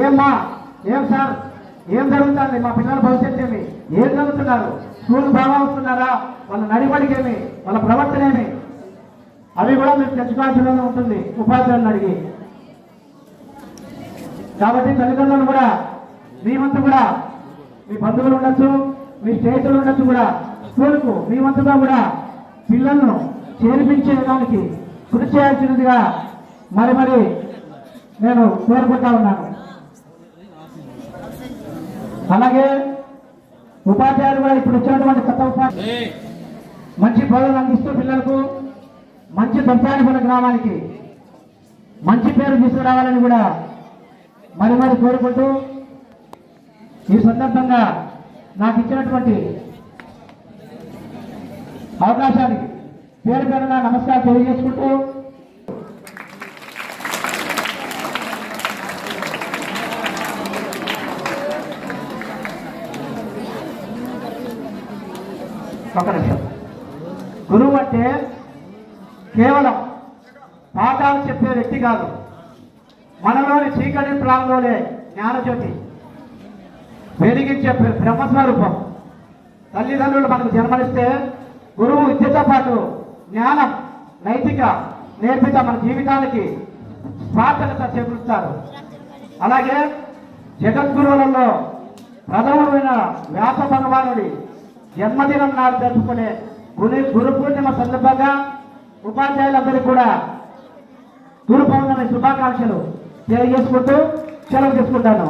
ఏమ్మా? ఏం సార్? ఏం జరుగుతుంది? మా పిల్లల భవిష్యత్తు ఏమి? ఏం జరుగుతున్నారు? స్కూల్ బాగా వస్తున్నారా? వాళ్ళ నడిపడికేమి వాళ్ళ ప్రవర్తన ఏమి? అవి కూడా మీరు తెచ్చుకోవాల్సిన ఉంటుంది. ఉపాధ్యాయులను అడిగి. కాబట్టి తల్లిదండ్రులు కూడా మీ వంతు కూడా మీ బంధువులు ఉండొచ్చు మీ స్నేహితులు ఉండొచ్చు కూడా స్కూల్కు మీ వంతుగా కూడా పిల్లలను చేర్పించే దానికి కృషి చేయాల్సినదిగా మరి మరి నేను కోరుకుంటా ఉన్నాను. అలాగే ఉపాధ్యాయులు కూడా ఇప్పుడు వచ్చినటువంటి కొత్త ఉపాధ్యాయులు. మంచి బోధన అందిస్తూ పిల్లలకు మంచి దంతానిపల్లి గ్రామానికి మంచి పేరు తీసుకురావాలని కూడా మరి మరి కోరుకుంటూ ఈ సందర్భంగా నాకు ఇచ్చినటువంటి అవకాశానికి పేరు పేరున నమస్కారం తెలియజేసుకుంటూ ఒక నిమిషం గురువు అంటే కేవలం పాఠాలు చెప్పే వ్యక్తి కాదు. మనలోని చీకటి ప్రాంతంలోనే జ్ఞానజ్యోతి. వెలిగించే బ్రహ్మస్వరూపం. తల్లిదండ్రులు మనకు జన్మనిస్తే గురువు విద్యతో పాటు జ్ఞానం నైతిక నేర్పిత మన జీవితానికి స్వార్థత చేకూరుస్తారు. అలాగే జగద్గురువులలో ప్రథమమైన వ్యాస భగవానుడి జన్మదినం నాడు జరుపుకునే గురు గురు పూర్ణిమ సందర్భంగా ఉపాధ్యాయులందరికీ కూడా గురు పౌర్ణమి శుభాకాంక్షలు తెలియజేసుకుంటూ సెలవు తీసుకుంటాను.